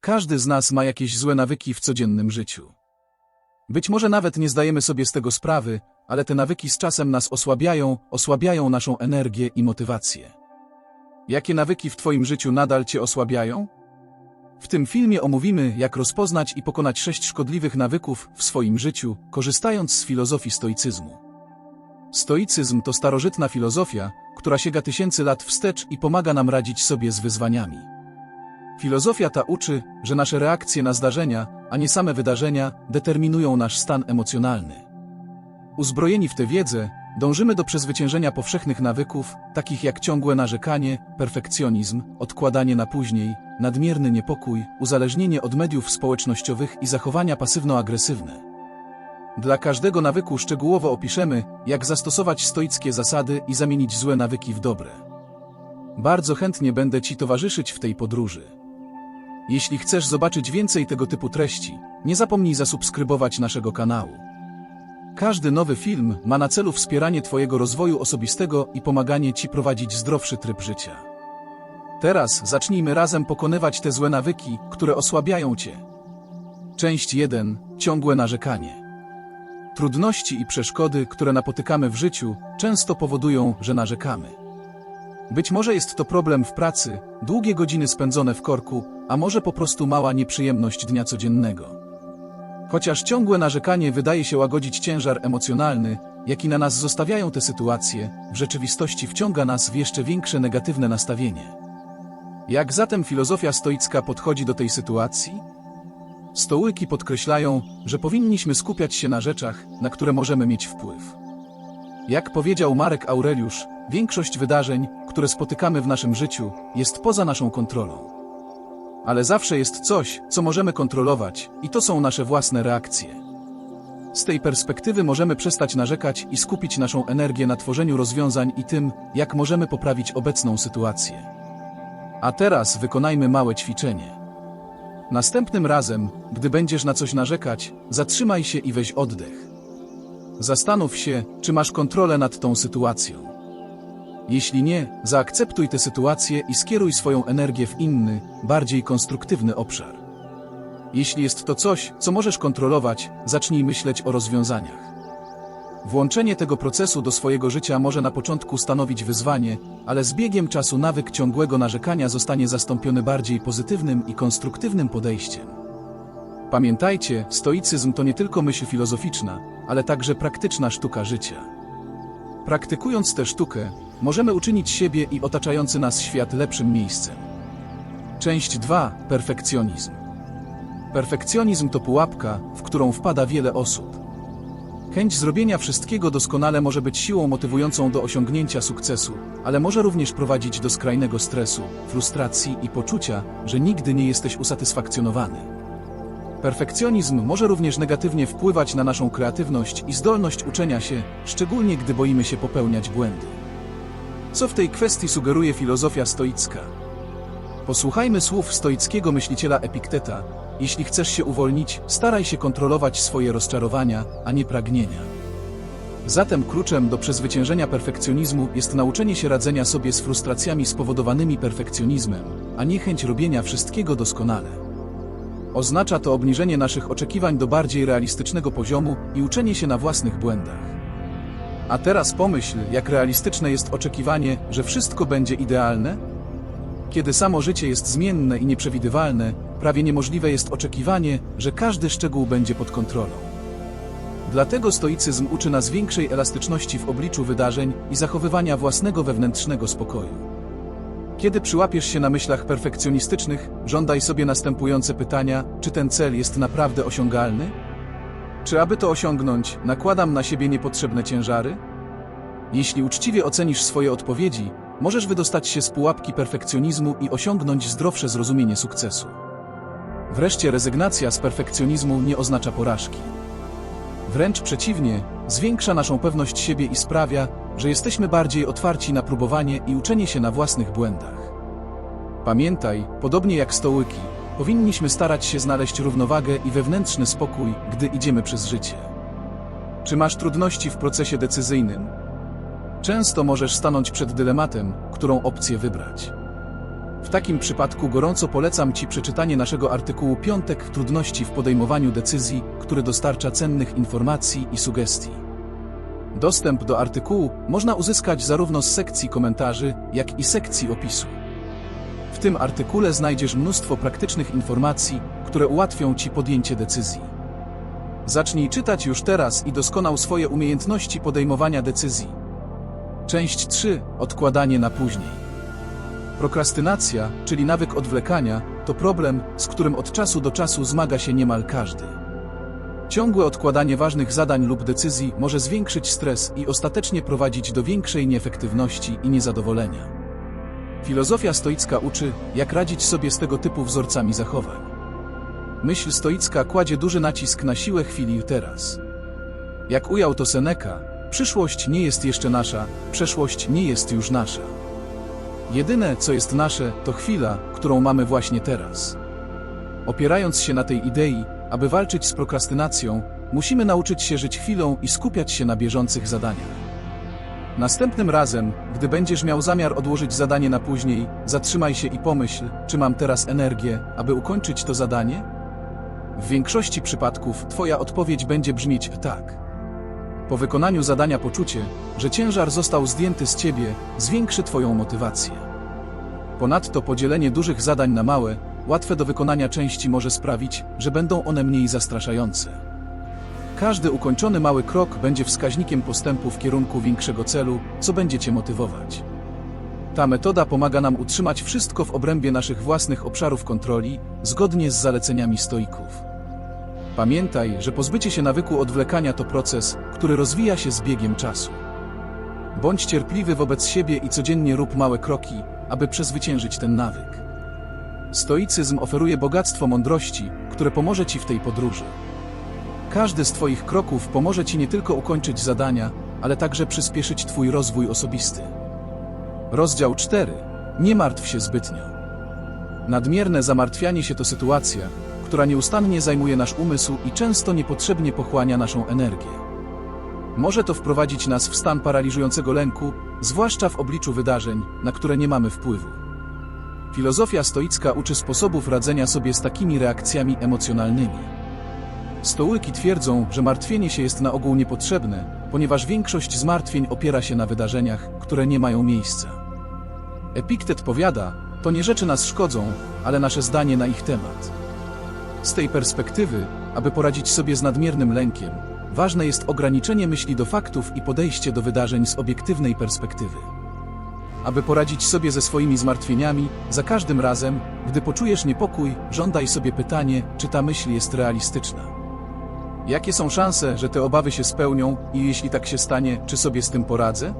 Każdy z nas ma jakieś złe nawyki w codziennym życiu. Być może nawet nie zdajemy sobie z tego sprawy, ale te nawyki z czasem nas osłabiają, osłabiają naszą energię i motywację. Jakie nawyki w Twoim życiu nadal Cię osłabiają? W tym filmie omówimy, jak rozpoznać i pokonać sześć szkodliwych nawyków w swoim życiu, korzystając z filozofii stoicyzmu. Stoicyzm to starożytna filozofia, która sięga tysięcy lat wstecz i pomaga nam radzić sobie z wyzwaniami. Filozofia ta uczy, że nasze reakcje na zdarzenia, a nie same wydarzenia, determinują nasz stan emocjonalny. Uzbrojeni w tę wiedzę, dążymy do przezwyciężenia powszechnych nawyków, takich jak ciągłe narzekanie, perfekcjonizm, odkładanie na później, nadmierny niepokój, uzależnienie od mediów społecznościowych i zachowania pasywno-agresywne. Dla każdego nawyku szczegółowo opiszemy, jak zastosować stoickie zasady i zamienić złe nawyki w dobre. Bardzo chętnie będę Ci towarzyszyć w tej podróży. Jeśli chcesz zobaczyć więcej tego typu treści, nie zapomnij zasubskrybować naszego kanału. Każdy nowy film ma na celu wspieranie Twojego rozwoju osobistego i pomaganie Ci prowadzić zdrowszy tryb życia. Teraz zacznijmy razem pokonywać te złe nawyki, które osłabiają Cię. Część 1. Ciągłe narzekanie. Trudności i przeszkody, które napotykamy w życiu, często powodują, że narzekamy. Być może jest to problem w pracy, długie godziny spędzone w korku, a może po prostu mała nieprzyjemność dnia codziennego. Chociaż ciągłe narzekanie wydaje się łagodzić ciężar emocjonalny, jaki na nas zostawiają te sytuacje, w rzeczywistości wciąga nas w jeszcze większe negatywne nastawienie. Jak zatem filozofia stoicka podchodzi do tej sytuacji? Stołyki podkreślają, że powinniśmy skupiać się na rzeczach, na które możemy mieć wpływ. Jak powiedział Marek Aureliusz, większość wydarzeń, które spotykamy w naszym życiu, jest poza naszą kontrolą. Ale zawsze jest coś, co możemy kontrolować, i to są nasze własne reakcje. Z tej perspektywy możemy przestać narzekać i skupić naszą energię na tworzeniu rozwiązań i tym, jak możemy poprawić obecną sytuację. A teraz wykonajmy małe ćwiczenie. Następnym razem, gdy będziesz na coś narzekać, zatrzymaj się i weź oddech. Zastanów się, czy masz kontrolę nad tą sytuacją. Jeśli nie, zaakceptuj tę sytuację i skieruj swoją energię w inny, bardziej konstruktywny obszar. Jeśli jest to coś, co możesz kontrolować, zacznij myśleć o rozwiązaniach. Włączenie tego procesu do swojego życia może na początku stanowić wyzwanie, ale z biegiem czasu nawyk ciągłego narzekania zostanie zastąpiony bardziej pozytywnym i konstruktywnym podejściem. Pamiętajcie, stoicyzm to nie tylko myśl filozoficzna, ale także praktyczna sztuka życia. Praktykując tę sztukę, możemy uczynić siebie i otaczający nas świat lepszym miejscem. Część 2. Perfekcjonizm. Perfekcjonizm to pułapka, w którą wpada wiele osób. Chęć zrobienia wszystkiego doskonale może być siłą motywującą do osiągnięcia sukcesu, ale może również prowadzić do skrajnego stresu, frustracji i poczucia, że nigdy nie jesteś usatysfakcjonowany. Perfekcjonizm może również negatywnie wpływać na naszą kreatywność i zdolność uczenia się, szczególnie gdy boimy się popełniać błędy. Co w tej kwestii sugeruje filozofia stoicka? Posłuchajmy słów stoickiego myśliciela Epikteta. Jeśli chcesz się uwolnić, staraj się kontrolować swoje rozczarowania, a nie pragnienia. Zatem kluczem do przezwyciężenia perfekcjonizmu jest nauczenie się radzenia sobie z frustracjami spowodowanymi perfekcjonizmem, a nie chęć robienia wszystkiego doskonale. Oznacza to obniżenie naszych oczekiwań do bardziej realistycznego poziomu i uczenie się na własnych błędach. A teraz pomyśl, jak realistyczne jest oczekiwanie, że wszystko będzie idealne? Kiedy samo życie jest zmienne i nieprzewidywalne, prawie niemożliwe jest oczekiwanie, że każdy szczegół będzie pod kontrolą. Dlatego stoicyzm uczy nas większej elastyczności w obliczu wydarzeń i zachowywania własnego wewnętrznego spokoju. Kiedy przyłapiesz się na myślach perfekcjonistycznych, żądaj sobie następujące pytania: czy ten cel jest naprawdę osiągalny? Czy aby to osiągnąć, nakładam na siebie niepotrzebne ciężary? Jeśli uczciwie ocenisz swoje odpowiedzi, możesz wydostać się z pułapki perfekcjonizmu i osiągnąć zdrowsze zrozumienie sukcesu. Wreszcie rezygnacja z perfekcjonizmu nie oznacza porażki. Wręcz przeciwnie, zwiększa naszą pewność siebie i sprawia, że jesteśmy bardziej otwarci na próbowanie i uczenie się na własnych błędach. Pamiętaj, podobnie jak stołyki, powinniśmy starać się znaleźć równowagę i wewnętrzny spokój, gdy idziemy przez życie. Czy masz trudności w procesie decyzyjnym? Często możesz stanąć przed dylematem, którą opcję wybrać. W takim przypadku gorąco polecam Ci przeczytanie naszego artykułu Piątek trudności w podejmowaniu decyzji, który dostarcza cennych informacji i sugestii. Dostęp do artykułu można uzyskać zarówno z sekcji komentarzy, jak i sekcji opisu. W tym artykule znajdziesz mnóstwo praktycznych informacji, które ułatwią Ci podjęcie decyzji. Zacznij czytać już teraz i doskonał swoje umiejętności podejmowania decyzji. Część 3. Odkładanie na później. Prokrastynacja, czyli nawyk odwlekania, to problem, z którym od czasu do czasu zmaga się niemal każdy. Ciągłe odkładanie ważnych zadań lub decyzji może zwiększyć stres i ostatecznie prowadzić do większej nieefektywności i niezadowolenia. Filozofia stoicka uczy, jak radzić sobie z tego typu wzorcami zachowań. Myśl stoicka kładzie duży nacisk na siłę chwili i teraz. Jak ujął to Seneca, przyszłość nie jest jeszcze nasza, przeszłość nie jest już nasza. Jedyne, co jest nasze, to chwila, którą mamy właśnie teraz. Opierając się na tej idei, aby walczyć z prokrastynacją, musimy nauczyć się żyć chwilą i skupiać się na bieżących zadaniach. Następnym razem, gdy będziesz miał zamiar odłożyć zadanie na później, zatrzymaj się i pomyśl, czy mam teraz energię, aby ukończyć to zadanie? W większości przypadków Twoja odpowiedź będzie brzmieć tak. Po wykonaniu zadania poczucie, że ciężar został zdjęty z Ciebie, zwiększy Twoją motywację. Ponadto podzielenie dużych zadań na małe, łatwe do wykonania części może sprawić, że będą one mniej zastraszające. Każdy ukończony mały krok będzie wskaźnikiem postępu w kierunku większego celu, co będzie Cię motywować. Ta metoda pomaga nam utrzymać wszystko w obrębie naszych własnych obszarów kontroli, zgodnie z zaleceniami stoików. Pamiętaj, że pozbycie się nawyku odwlekania to proces, który rozwija się z biegiem czasu. Bądź cierpliwy wobec siebie i codziennie rób małe kroki, aby przezwyciężyć ten nawyk. Stoicyzm oferuje bogactwo mądrości, które pomoże Ci w tej podróży. Każdy z Twoich kroków pomoże Ci nie tylko ukończyć zadania, ale także przyspieszyć Twój rozwój osobisty. Rozdział 4. Nie martw się zbytnio. Nadmierne zamartwianie się to sytuacja, która nieustannie zajmuje nasz umysł i często niepotrzebnie pochłania naszą energię. Może to wprowadzić nas w stan paraliżującego lęku, zwłaszcza w obliczu wydarzeń, na które nie mamy wpływu. Filozofia stoicka uczy sposobów radzenia sobie z takimi reakcjami emocjonalnymi. Stołyki twierdzą, że martwienie się jest na ogół niepotrzebne, ponieważ większość zmartwień opiera się na wydarzeniach, które nie mają miejsca. Epiktet powiada, to nie rzeczy nas szkodzą, ale nasze zdanie na ich temat. Z tej perspektywy, aby poradzić sobie z nadmiernym lękiem, ważne jest ograniczenie myśli do faktów i podejście do wydarzeń z obiektywnej perspektywy. Aby poradzić sobie ze swoimi zmartwieniami, za każdym razem, gdy poczujesz niepokój, żądaj sobie pytanie, czy ta myśl jest realistyczna. Jakie są szanse, że te obawy się spełnią i jeśli tak się stanie, czy sobie z tym poradzę?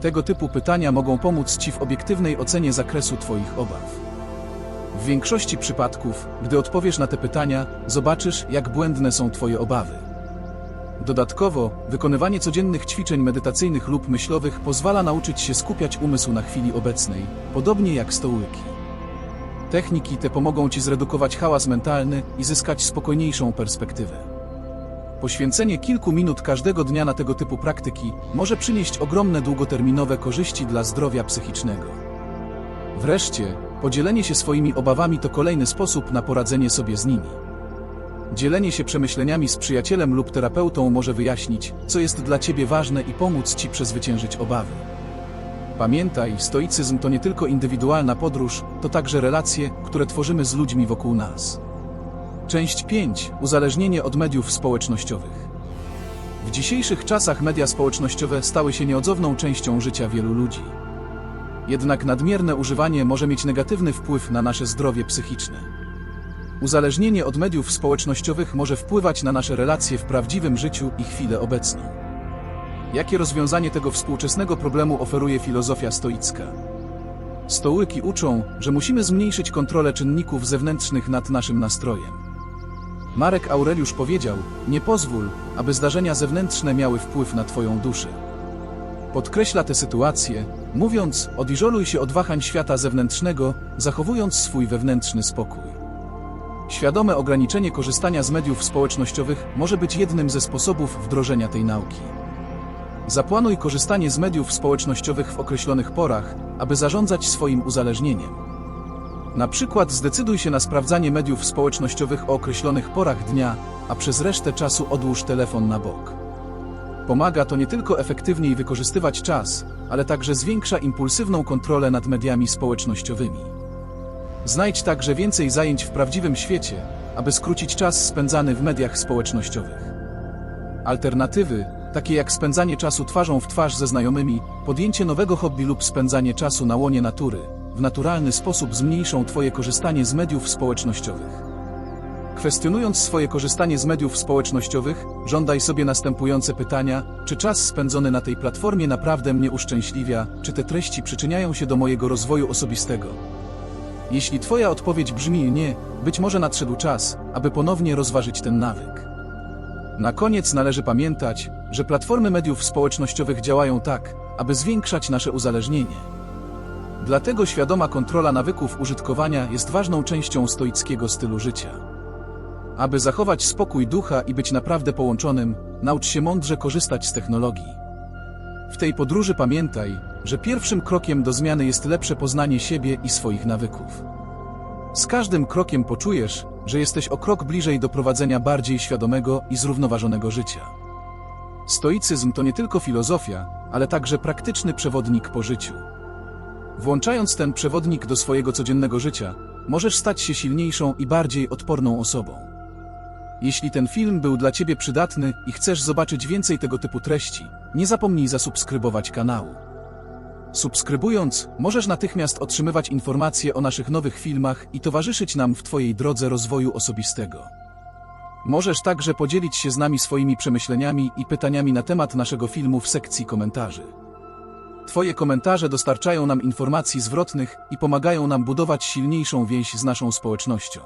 Tego typu pytania mogą pomóc Ci w obiektywnej ocenie zakresu Twoich obaw. W większości przypadków, gdy odpowiesz na te pytania, zobaczysz, jak błędne są Twoje obawy. Dodatkowo, wykonywanie codziennych ćwiczeń medytacyjnych lub myślowych pozwala nauczyć się skupiać umysł na chwili obecnej, podobnie jak stołyki. Techniki te pomogą Ci zredukować hałas mentalny i zyskać spokojniejszą perspektywę. Poświęcenie kilku minut każdego dnia na tego typu praktyki może przynieść ogromne długoterminowe korzyści dla zdrowia psychicznego. Wreszcie, podzielenie się swoimi obawami to kolejny sposób na poradzenie sobie z nimi. Dzielenie się przemyśleniami z przyjacielem lub terapeutą może wyjaśnić, co jest dla ciebie ważne i pomóc ci przezwyciężyć obawy. Pamiętaj, stoicyzm to nie tylko indywidualna podróż, to także relacje, które tworzymy z ludźmi wokół nas. Część 5. Uzależnienie od mediów społecznościowych. W dzisiejszych czasach media społecznościowe stały się nieodzowną częścią życia wielu ludzi. Jednak nadmierne używanie może mieć negatywny wpływ na nasze zdrowie psychiczne. Uzależnienie od mediów społecznościowych może wpływać na nasze relacje w prawdziwym życiu i chwilę obecną. Jakie rozwiązanie tego współczesnego problemu oferuje filozofia stoicka? Stołyki uczą, że musimy zmniejszyć kontrolę czynników zewnętrznych nad naszym nastrojem. Marek Aureliusz powiedział: Nie pozwól, aby zdarzenia zewnętrzne miały wpływ na Twoją duszę. Podkreśla tę sytuację, mówiąc: odizoluj się od wahań świata zewnętrznego, zachowując swój wewnętrzny spokój. Świadome ograniczenie korzystania z mediów społecznościowych może być jednym ze sposobów wdrożenia tej nauki. Zaplanuj korzystanie z mediów społecznościowych w określonych porach, aby zarządzać swoim uzależnieniem. Na przykład zdecyduj się na sprawdzanie mediów społecznościowych o określonych porach dnia, a przez resztę czasu odłóż telefon na bok. Pomaga to nie tylko efektywniej wykorzystywać czas, ale także zwiększa impulsywną kontrolę nad mediami społecznościowymi. Znajdź także więcej zajęć w prawdziwym świecie, aby skrócić czas spędzany w mediach społecznościowych. Alternatywy, takie jak spędzanie czasu twarzą w twarz ze znajomymi, podjęcie nowego hobby lub spędzanie czasu na łonie natury, w naturalny sposób zmniejszą Twoje korzystanie z mediów społecznościowych. Kwestionując swoje korzystanie z mediów społecznościowych, żądaj sobie następujące pytania: czy czas spędzony na tej platformie naprawdę mnie uszczęśliwia, czy te treści przyczyniają się do mojego rozwoju osobistego? Jeśli Twoja odpowiedź brzmi nie, być może nadszedł czas, aby ponownie rozważyć ten nawyk. Na koniec należy pamiętać, że platformy mediów społecznościowych działają tak, aby zwiększać nasze uzależnienie. Dlatego świadoma kontrola nawyków użytkowania jest ważną częścią stoickiego stylu życia. Aby zachować spokój ducha i być naprawdę połączonym, naucz się mądrze korzystać z technologii. W tej podróży pamiętaj, że pierwszym krokiem do zmiany jest lepsze poznanie siebie i swoich nawyków. Z każdym krokiem poczujesz, że jesteś o krok bliżej do prowadzenia bardziej świadomego i zrównoważonego życia. Stoicyzm to nie tylko filozofia, ale także praktyczny przewodnik po życiu. Włączając ten przewodnik do swojego codziennego życia, możesz stać się silniejszą i bardziej odporną osobą. Jeśli ten film był dla Ciebie przydatny i chcesz zobaczyć więcej tego typu treści, nie zapomnij zasubskrybować kanału. Subskrybując, możesz natychmiast otrzymywać informacje o naszych nowych filmach i towarzyszyć nam w Twojej drodze rozwoju osobistego. Możesz także podzielić się z nami swoimi przemyśleniami i pytaniami na temat naszego filmu w sekcji komentarzy. Twoje komentarze dostarczają nam informacji zwrotnych i pomagają nam budować silniejszą więź z naszą społecznością.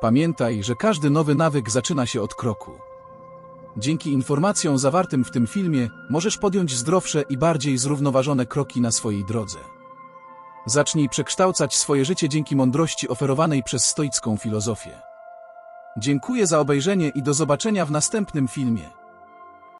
Pamiętaj, że każdy nowy nawyk zaczyna się od kroku. Dzięki informacjom zawartym w tym filmie możesz podjąć zdrowsze i bardziej zrównoważone kroki na swojej drodze. Zacznij przekształcać swoje życie dzięki mądrości oferowanej przez stoicką filozofię. Dziękuję za obejrzenie i do zobaczenia w następnym filmie.